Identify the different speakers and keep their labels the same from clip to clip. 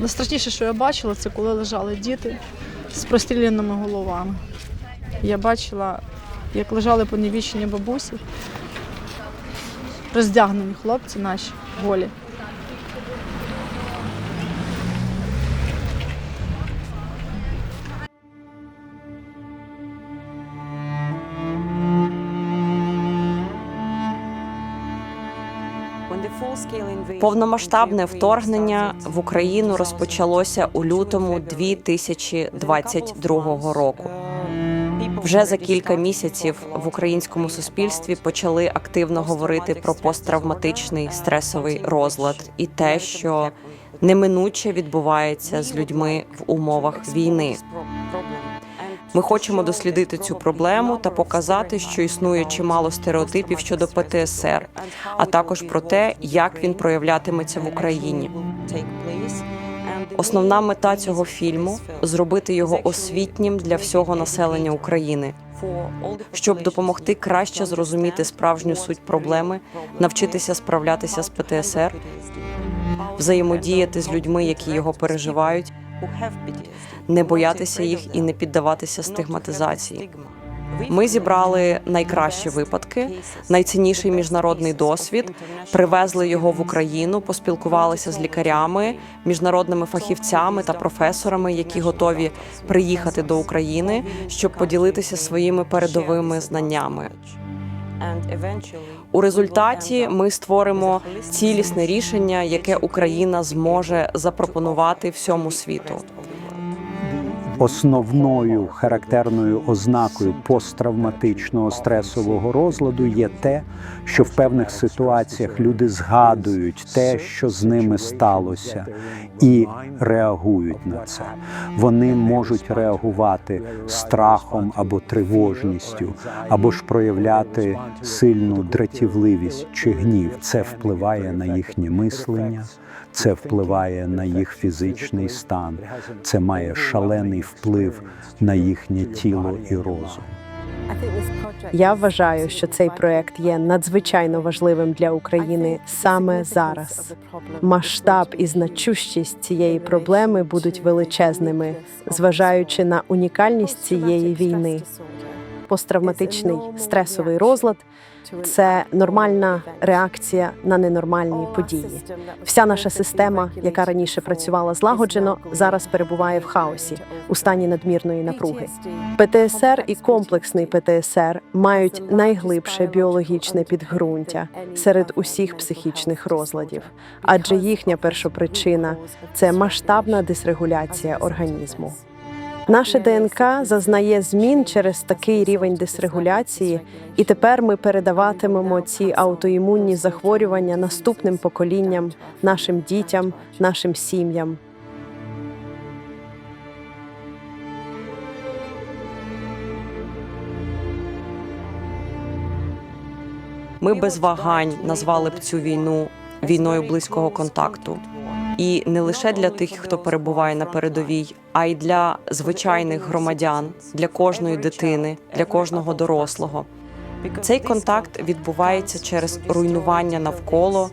Speaker 1: Найстрашніше, що я бачила, це коли лежали діти з простріляними головами. Я бачила, як лежали понівічені бабусі, роздягнені хлопці наші голі.
Speaker 2: Повномасштабне вторгнення в Україну розпочалося у лютому 2022 року. Вже за кілька місяців в українському суспільстві почали активно говорити про посттравматичний стресовий розлад і те, що неминуче відбувається з людьми в умовах війни. Ми хочемо дослідити цю проблему та показати, що існує чимало стереотипів щодо ПТСР, а також про те, як він проявлятиметься в Україні. Основна мета цього фільму зробити його освітнім для всього населення України, щоб допомогти краще зрозуміти справжню суть проблеми, навчитися справлятися з ПТСР, взаємодіяти з людьми, які його переживають, не боятися їх і не піддаватися стигматизації. Ми зібрали найкращі випадки, найцінніший міжнародний досвід, привезли його в Україну, поспілкувалися з лікарями, міжнародними фахівцями та професорами, які готові приїхати до України, щоб поділитися своїми передовими знаннями. У результаті ми створимо цілісне рішення, яке Україна зможе запропонувати всьому світу.
Speaker 3: Основною характерною ознакою посттравматичного стресового розладу є те, що в певних ситуаціях люди згадують те, що з ними сталося, і реагують на це. Вони можуть реагувати страхом або тривожністю, або ж проявляти сильну дратівливість чи гнів. Це впливає на їхнє мислення. Це впливає на їх фізичний стан, це має шалений вплив на їхнє тіло і розум.
Speaker 4: Я вважаю, що цей проект є надзвичайно важливим для України саме зараз. Масштаб і значущість цієї проблеми будуть величезними, зважаючи на унікальність цієї війни. Посттравматичний стресовий розлад це нормальна реакція на ненормальні події. Вся наша система, яка раніше працювала злагоджено, зараз перебуває в хаосі у стані надмірної напруги. ПТСР і комплексний ПТСР мають найглибше біологічне підґрунтя серед усіх психічних розладів, адже їхня першопричина це масштабна дисрегуляція організму. Наше ДНК зазнає змін через такий рівень дисрегуляції, і тепер ми передаватимемо ці аутоімунні захворювання наступним поколінням, нашим дітям, нашим сім'ям.
Speaker 2: Ми без вагань назвали б цю війну війною близького контакту. І не лише для тих, хто перебуває на передовій, а й для звичайних громадян, для кожної дитини, для кожного дорослого. Цей контакт відбувається через руйнування навколо,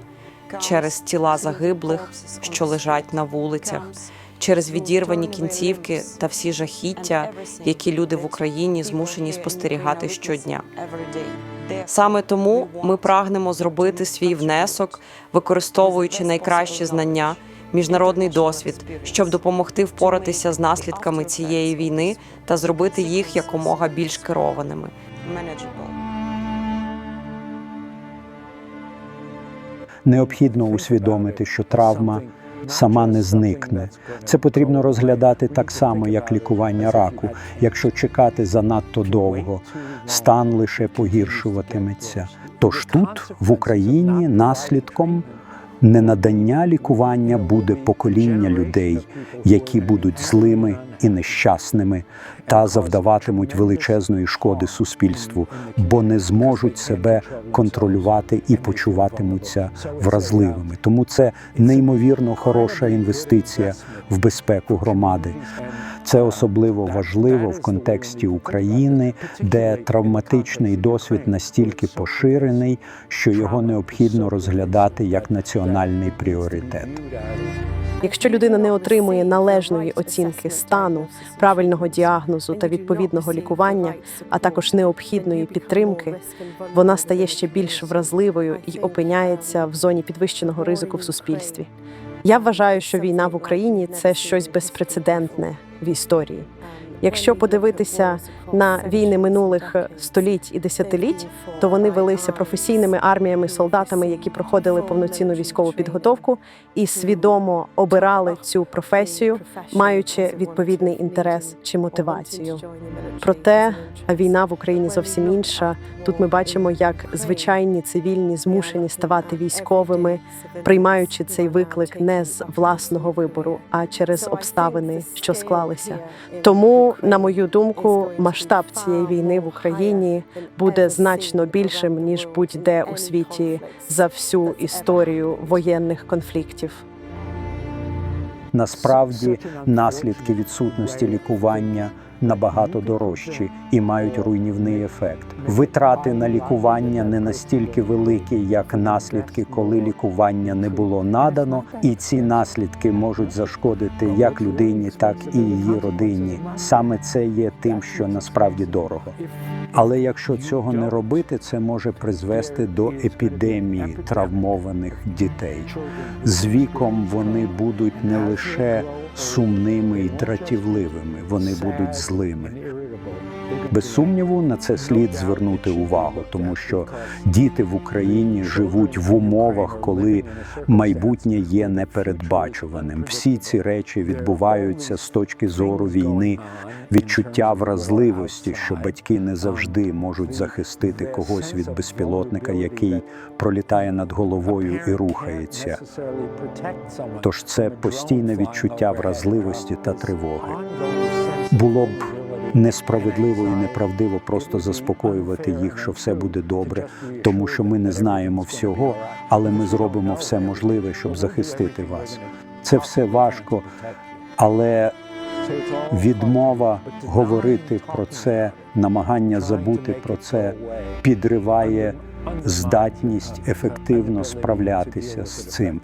Speaker 2: через тіла загиблих, що лежать на вулицях, через відірвані кінцівки та всі жахіття, які люди в Україні змушені спостерігати щодня. Саме тому ми прагнемо зробити свій внесок, використовуючи найкращі знання, міжнародний досвід, щоб допомогти впоратися з наслідками цієї війни та зробити їх якомога більш керованими.
Speaker 3: Необхідно усвідомити, що травма сама не зникне. Це потрібно розглядати так само, як лікування раку. Якщо чекати занадто довго, стан лише погіршуватиметься. Тож тут, в Україні, наслідком ненадання лікування буде покоління людей, які будуть злими і нещасними та завдаватимуть величезної шкоди суспільству, бо не зможуть себе контролювати і почуватимуться вразливими. Тому це неймовірно хороша інвестиція в безпеку громади. Це особливо важливо в контексті України, де травматичний досвід настільки поширений, що його необхідно розглядати як національний пріоритет.
Speaker 4: Якщо людина не отримує належної оцінки стану, правильного діагнозу та відповідного лікування, а також необхідної підтримки, вона стає ще більш вразливою і опиняється в зоні підвищеного ризику в суспільстві. Я вважаю, що війна в Україні це щось безпрецедентне в історії. Якщо подивитися на війни минулих століть і десятиліть, то вони велися професійними арміями, солдатами, які проходили повноцінну військову підготовку і свідомо обирали цю професію, маючи відповідний інтерес чи мотивацію. Проте війна в Україні зовсім інша. Тут ми бачимо, як звичайні цивільні змушені ставати військовими, приймаючи цей виклик не з власного вибору, а через обставини, що склалися. Тому, на мою думку, масштаб цієї війни в Україні буде значно більшим ніж будь-де у світі за всю історію воєнних конфліктів.
Speaker 3: Насправді наслідки відсутності лікування набагато дорожчі і мають руйнівний ефект. Витрати на лікування не настільки великі, як наслідки, коли лікування не було надано, і ці наслідки можуть зашкодити як людині, так і її родині. Саме це є тим, що насправді дорого. Але якщо цього не робити, це може призвести до епідемії травмованих дітей. З віком вони будуть не лише сумними і дратівливими, вони будуть злими. Без сумніву на це слід звернути увагу, тому що діти в Україні живуть в умовах, коли майбутнє є непередбачуваним. Всі ці речі відбуваються з точки зору війни, відчуття вразливості, що батьки не завжди можуть захистити когось від безпілотника, який пролітає над головою і рухається. Тож це постійне відчуття вразливості та тривоги. Було б несправедливо і неправдиво просто заспокоювати їх, що все буде добре, тому що ми не знаємо всього, але ми зробимо все можливе, щоб захистити вас. Це все важко, але відмова говорити про це, намагання забути про це підриває здатність ефективно справлятися з цим.